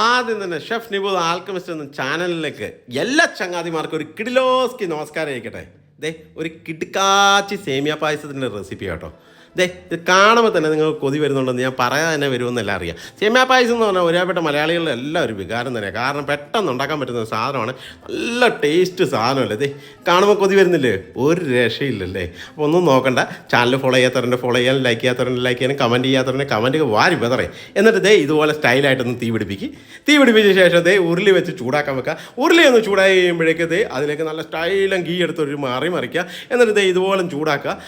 ആദ്യം തന്നെ chef Nibu alchemist എന്ന ചാനലിലേക്ക് എല്ലാ ചങ്ങാതിമാർക്കും ഒരു കിഡിലോസ്കി നമസ്കാരം ആയിക്കട്ടെ. ദേ ഒരു കിടുക്കാച്ചി സേമിയ പായസത്തിന്റെ റെസിപ്പി കേട്ടോ ദേ ഇത് കാണുമ്പോൾ തന്നെ നിങ്ങൾക്ക് കൊതി വരുന്നുണ്ടെന്ന് ഞാൻ പറയാൻ തന്നെ വരുമെന്നെല്ലാം അറിയാം. ചെമ്മാ പായസം എന്ന് പറഞ്ഞാൽ ഒരുപാട് മലയാളികളുടെ എല്ലാം ഒരു വികാരം തന്നെയാണ് കാരണം പെട്ടെന്ന് ഉണ്ടാക്കാൻ പറ്റുന്ന സാധനമാണ്. നല്ല ടേസ്റ്റ് സാധനമല്ലേ ദേ. കാണുമ്പോൾ കൊതി വരുന്നില്ലേ? ഒരു രക്ഷയില്ലല്ലേ. അപ്പോൾ ഒന്നും നോക്കണ്ട. ചാനൽ ഫോളോ ചെയ്യാത്തവരുടെ ഫോളോ ചെയ്യാനും ലൈക്ക് ചെയ്യാത്തവരുടെ ലൈക്ക് ചെയ്യാനും കമന്റ് ചെയ്യാത്തവരുടെ കമന്റ് വാരി വെതറേ. എന്നിട്ട് ദേ ഇതുപോലെ സ്റ്റൈലായിട്ടൊന്ന് തീ പിടിപ്പിക്കും. തീ പിടിപ്പിച്ച ശേഷം ദേ ഉരുളി വെച്ച് ചൂടാക്കാൻ വെക്കുക. ഉരുളി ഒന്ന് ചൂടായി കഴിയുമ്പോഴേക്ക് ദേ അതിലേക്ക് നല്ല സ്റ്റൈലും ഗീ എടുത്തൊരു മാറി മറിക്കുക. എന്നിട്ട് ദേ ഇതുപോലെ ചൂടാക്കുക.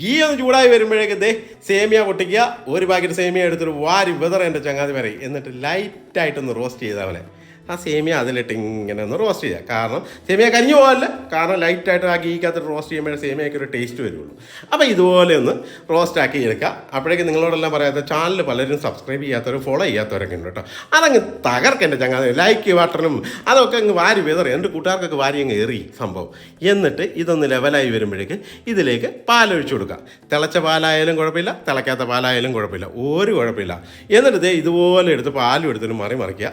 ഗീ ഒന്ന് ചൂടായി വരുമ്പോഴേക്ക് ദേ സേമിയ പൊട്ടിക്കുക. ഒരു പാക്കറ്റ് സേമിയ എടുത്തൊരു വാരി വിതറ എന്റെ ചങ്ങാതി വരെ എന്നിട്ട് ലൈറ്റായിട്ടൊന്ന് റോസ്റ്റ് ചെയ്തവനെ ആ സേമിയ അതിലിട്ട് ഇങ്ങനെ ഒന്ന് റോസ്റ്റ് ചെയ്യുക കാരണം സേമിയ കരിഞ്ഞു പോകാല്ല കാരണം ലൈറ്റായിട്ട് ആ ഗീക്കകത്ത് റോസ്റ്റ് ചെയ്യുമ്പോഴേ സേമിയയ്ക്ക് ഒരു ടേസ്റ്റ് വരുള്ളൂ. അപ്പോൾ ഇതുപോലെ ഒന്ന് റോസ്റ്റ് ആക്കി എടുക്കുക അപ്പോഴേക്കും നിങ്ങളോടെല്ലാം പറയാത്ത ചാനൽ പലരും സബ്സ്ക്രൈബ് ചെയ്യാത്തവരും ഫോളോ ചെയ്യാത്തവരൊക്കെ ഉണ്ട് കേട്ടോ. അതങ്ങ് തകർക്കെന്റെ ചങ്ങാതെ. ലൈക്ക് ബട്ടണും അതൊക്കെ അങ്ങ് വാരി വിതറി. എന്റെ കൂട്ടുകാർക്കൊക്കെ വാരി അങ്ങ് എറി സംഭവം. എന്നിട്ട് ഇതൊന്ന് ലെവലായി വരുമ്പോഴേക്ക് ഇതിലേക്ക് പാലൊഴിച്ചു കൊടുക്കുക തിളച്ച പാലായാലും കുഴപ്പമില്ല തിളയ്ക്കാത്ത പാലായാലും കുഴപ്പമില്ല. ഒരു കുഴപ്പമില്ല. എന്നിട്ട് ദേ ഇതുപോലെ എടുത്ത് പാലും എടുത്തിട്ട് മറി മറിക്കുക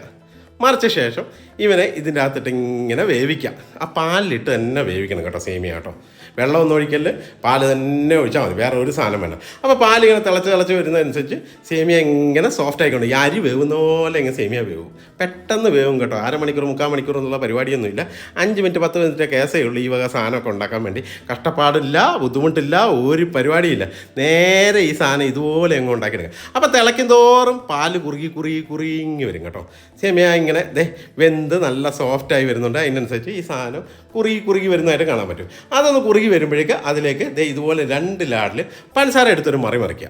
മറിച്ച ശേഷം ഇവനെ ഇതിന്റെ അകത്തിട്ട് ഇങ്ങനെ വേവിക്കാം. ആ പാലിലിട്ട് തന്നെ വേവിക്കണം കേട്ടോ സേമിയ കേട്ടോ. വെള്ളമൊന്നും ഒഴിക്കൽ പാൽ തന്നെ ഒഴിച്ചാൽ മതി. വേറെ ഒരു സാധനം വേണം അപ്പോൾ പാൽ ഇങ്ങനെ തിളച്ച് തിളച്ച് വരുന്നതനുസരിച്ച് സേമിയ ഇങ്ങനെ സോഫ്റ്റ് ആയിക്കൊണ്ട് അരി വേവുന്ന പോലെ ഇങ്ങനെ സേമിയ വേവും. പെട്ടെന്ന് വേവും കേട്ടോ. അരമണിക്കൂർ മുക്കാൽ മണിക്കൂർ എന്നുള്ള പരിപാടിയൊന്നുമില്ല. അഞ്ച് മിനിറ്റ് പത്ത് മിനിറ്റ് കേസേ ഉള്ളൂ ഈ വക സാധനമൊക്കെ ഉണ്ടാക്കാൻ വേണ്ടി. കഷ്ടപ്പാടില്ല ബുദ്ധിമുട്ടില്ല ഒരു പരിപാടിയില്ല. നേരെ ഈ സാധനം ഇതുപോലെ അങ്ങ് ഉണ്ടാക്കിയെടുക്കുക. അപ്പോൾ തിളയ്ക്കും തോറും പാൽ കുറുകി കുറുകി കുറുങ്ങി വരും കേട്ടോ. സേമിയ ഇങ്ങനെ ദേ വെന്ത് നല്ല സോഫ്റ്റായി വരുന്നുണ്ട്. അതിനനുസരിച്ച് ഈ സാധനം കുറുകി കുറുകി വരുന്നതായിട്ട് കാണാൻ പറ്റും. അതൊന്ന് കുറുകി വരുമ്പോഴേക്ക് അതിലേക്ക് ദേ ഇതുപോലെ രണ്ട് ലാഡിൽ പഞ്ചസാര എടുത്തൊരു മറി മറിക്കുക.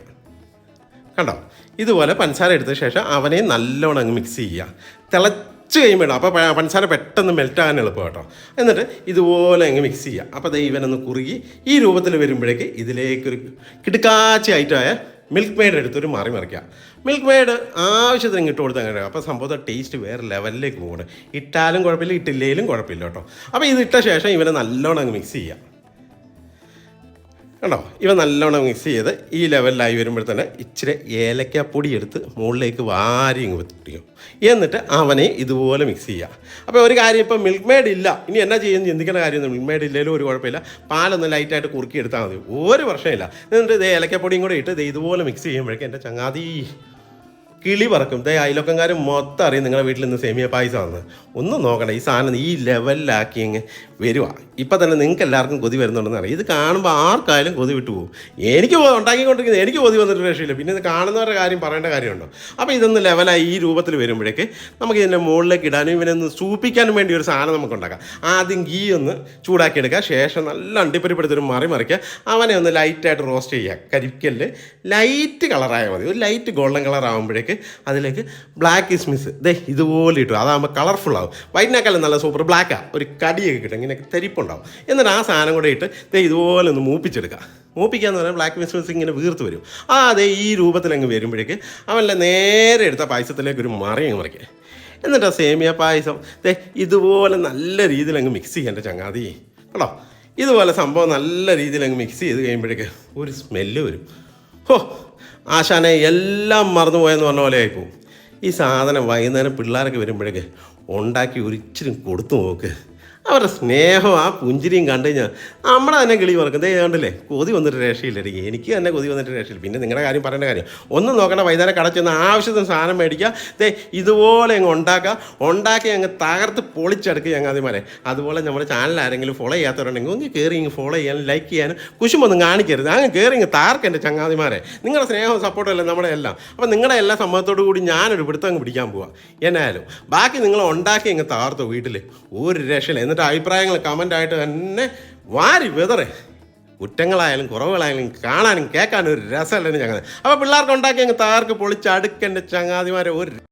കണ്ടോ? ഇതുപോലെ പഞ്ചസാര എടുത്ത ശേഷം അവനെ നല്ലോണം അങ്ങ് മിക്സ് ചെയ്യുക. തിളച്ച് കഴിയുമ്പോൾ അപ്പോൾ പഞ്ചസാര പെട്ടെന്ന് മെൽറ്റ് ആകാൻ എളുപ്പം കേട്ടോ. എന്നിട്ട് ഇതുപോലെ അങ്ങ് മിക്സ് ചെയ്യുക. അപ്പോൾ ദൈവനൊന്ന് കുറുകി ഈ രൂപത്തിൽ വരുമ്പോഴേക്ക് ഇതിലേക്കൊരു കിടുക്കാച്ചി ഐറ്റമായ മിൽക്ക് മെയ്ഡ് എടുത്തൊരു മാറി മറിക്കുക മിൽക്ക് മെയ്ഡ് ആവശ്യത്തിന് ഇട്ട് കൊടുത്താൽ കഴിയും അപ്പോൾ സംഭവത്തെ ടേസ്റ്റ് വേറെ ലെവലിലേക്ക് പോകണം ഇട്ടാലും കുഴപ്പമില്ല ഇട്ടില്ലേലും കുഴപ്പമില്ല കേട്ടോ. അപ്പോൾ ഇത് ഇട്ട ശേഷം ഇവനെ നല്ലോണം അങ്ങ് മിക്സ് ചെയ്യുക കണ്ടോ? ഇവ നല്ലോണം മിക്സ് ചെയ്ത് ഈ ലെവലിലായി വരുമ്പോൾ തന്നെ ഇച്ചിരി ഏലക്കാപ്പൊടി എടുത്ത് മുകളിലേക്ക് വാരി ഇങ്ങ് പിടിക്കും എന്നിട്ട് അവനെ ഇതുപോലെ മിക്സ് ചെയ്യുക അപ്പോൾ ഒരു കാര്യം ഇപ്പോൾ മിൽക്ക് മെയ്ഡ് ഇല്ല. ഇനി എന്നാ ചെയ്യുമെന്ന് ചിന്തിക്കേണ്ട കാര്യമൊന്നും മിൽക്ക് മെയ്ഡ് ഇല്ലെങ്കിലും ഒരു കുഴപ്പമില്ല. പാലൊന്ന് ലൈറ്റായിട്ട് കുറുക്കി എടുത്താൽ മതി. ഒരു പ്രശ്നമില്ല. എന്നിട്ട് ഇത് ഏലക്കാപ്പൊടിയും കൂടെ ഇട്ട് ഇത് ഇതുപോലെ മിക്സ് ചെയ്യുമ്പോഴേക്കും എന്റെ ചങ്ങാതി കിളി പറക്കും. ദേ അയലോക്കംകാർ മൊത്തം അറിയും നിങ്ങളുടെ വീട്ടിൽ നിന്ന് സേമിയ പായസമാണ് ഒന്നും നോക്കണ്ട ഈ സാധനം ഈ ലെവലിലാക്കി അങ്ങ് വരുവാ. ഇപ്പം തന്നെ നിങ്ങൾക്ക് എല്ലാവർക്കും കൊതി വരുന്നുണ്ടെന്ന് അറിയാം. ഇത് കാണുമ്പോൾ ആർക്കായാലും കൊതി വിട്ടു പോകും. എനിക്ക് ഉണ്ടാക്കിക്കൊണ്ടിരിക്കുന്നത് എനിക്ക് കൊതി വന്നിട്ട് രക്ഷയില്ല. പിന്നെ ഇത് കാണുന്നവരുടെ കാര്യം പറയേണ്ട കാര്യമുണ്ടോ? അപ്പോൾ ഇതൊന്ന് ലെവലായി ഈ രൂപത്തിൽ വരുമ്പോഴേക്ക് നമുക്ക് ഇതിന്റെ മുകളിലേക്ക് ഇടാനും ഒന്ന് സൂപ്പിക്കാനും വേണ്ടി ഒരു സാധനം നമുക്ക് ഉണ്ടാക്കാം. ആദ്യം ഗീ ഒന്ന് ചൂടാക്കി എടുക്കുക. ശേഷം നല്ല അണ്ടിപ്പരിപ്പെടുത്തൊരു മറി മറിക്കുക. അവനെ ഒന്ന് ലൈറ്റായിട്ട് റോസ്റ്റ് ചെയ്യുക. കരിക്കല്ല് ലൈറ്റ് കളറായാൽ മതി. ഒരു ലൈറ്റ് ഗോൾഡൻ കളർ ആകുമ്പോഴേക്ക് അതിലേക്ക് ബ്ലാക്ക് കിസ്മിസ് ദേ ഇതുപോലെ ഇട്ടു. അതാകുമ്പോൾ കളർഫുൾ ആവും. വൈറ്റിനേക്കാളും നല്ല സൂപ്പർ ബ്ലാക്കാണ് ഒരു കടിയൊക്കെ കിട്ടും. ഇങ്ങനെ തെരിപ്പുണ്ടാവും. എന്നിട്ട് ആ സാധനം കൂടെ ഇട്ട് ദേ ഇതുപോലെ ഒന്ന് മൂപ്പിച്ചെടുക്കുക. മൂപ്പിക്കുക എന്ന് പറഞ്ഞാൽ ബ്ലാക്ക് മിസ്മിസ് ഇങ്ങനെ വീർത്ത് വരും. ആ അതെ ഈ രൂപത്തിലങ്ങ് വരുമ്പോഴേക്ക് അവനെ നേരെ എടുത്ത പായസത്തിലേക്ക് ഒരു മറിയങ്ങ് മറിക്കുക എന്നിട്ട് ആ സേമിയ പായസം ദേ ഇതുപോലെ നല്ല രീതിയിൽ അങ്ങ് മിക്സ് ചെയ്യേണ്ട ചങ്ങാതി. കേട്ടോ? ഇതുപോലെ സംഭവം നല്ല രീതിയിൽ അങ്ങ് മിക്സ് ചെയ്ത് കഴിയുമ്പോഴേക്ക് ഒരു സ്മെല്ല് വരും. ഹോ ആശാനെ എല്ലാം മറന്നുപോയെന്ന് പറഞ്ഞ പോലെ ആയിപ്പോവും. ഈ സാധനം വൈകുന്നേരം പിള്ളേരൊക്കെ വരുമ്പോഴേക്ക് ഉണ്ടാക്കി ഒരിച്ചിരി കൊടുത്തു നോക്ക്. അവരുടെ സ്നേഹം ആ പുഞ്ചിരിയും കണ്ടു കഴിഞ്ഞാൽ നമ്മളെ തന്നെ കിളി പറക്കും. ദേ കണ്ടില്ലേ? കൊതി വന്നിട്ട് രക്ഷയില്ല എനിക്ക് തന്നെ കൊതി വന്നിട്ട് രക്ഷയില്ല. പിന്നെ നിങ്ങളുടെ കാര്യം പറയേണ്ട കാര്യം. ഒന്നും നോക്കണ്ട വൈകുന്നേരം കടച്ചൊന്ന് ആവശ്യത്തിന് സാധനം മേടിക്കുക. ദേ ഇതുപോലെ അങ്ങ് ഉണ്ടാക്കുക. ഉണ്ടാക്കി അങ്ങ് തകർത്ത് പൊളിച്ചെടുക്കുക ചങ്ങാതിമാരെ അതുപോലെ നമ്മുടെ ചാനൽ ആരെങ്കിലും ഫോളോ ചെയ്യാത്തവരുണ്ടെങ്കിൽ ഒന്ന് കയറി ഇങ്ങ് ഫോളോ ചെയ്യാനും ലൈക്ക് ചെയ്യാനും കുശുമൊന്നും കാണിക്കരുത്. അങ്ങ് കയറി ഇങ്ങ് താർക്ക് എന്റെ ചങ്ങാതിമാരെ നിങ്ങളുടെ സ്നേഹവും സപ്പോർട്ടും അല്ലേ നമ്മുടെ എല്ലാം. അപ്പം നിങ്ങളുടെ എല്ലാ സമ്മതത്തോടു കൂടി ഞാനൊരു പിടുത്തം അങ്ങ് പിടിക്കാൻ പോവാം. എന്നായാലും ബാക്കി നിങ്ങൾ ഉണ്ടാക്കി അങ്ങ് താർത്തു വീട്ടിൽ ഒരു രക്ഷയില്ല. എന്നിട്ട് അഭിപ്രായങ്ങൾ കമന്റായിട്ട് തന്നെ വാരി വെതറേ. കുറ്റങ്ങളായാലും കുറവുകളായാലും കാണാനും കേൾക്കാനും ഒരു രസമല്ലേ ഞങ്ങൾ. അപ്പോൾ പിള്ളേർക്ക് ഉണ്ടാക്കി അങ്ങ് താർക്ക് പൊളിച്ച് അടുക്കന്റെ ചങ്ങാതിമാരെ ഒരു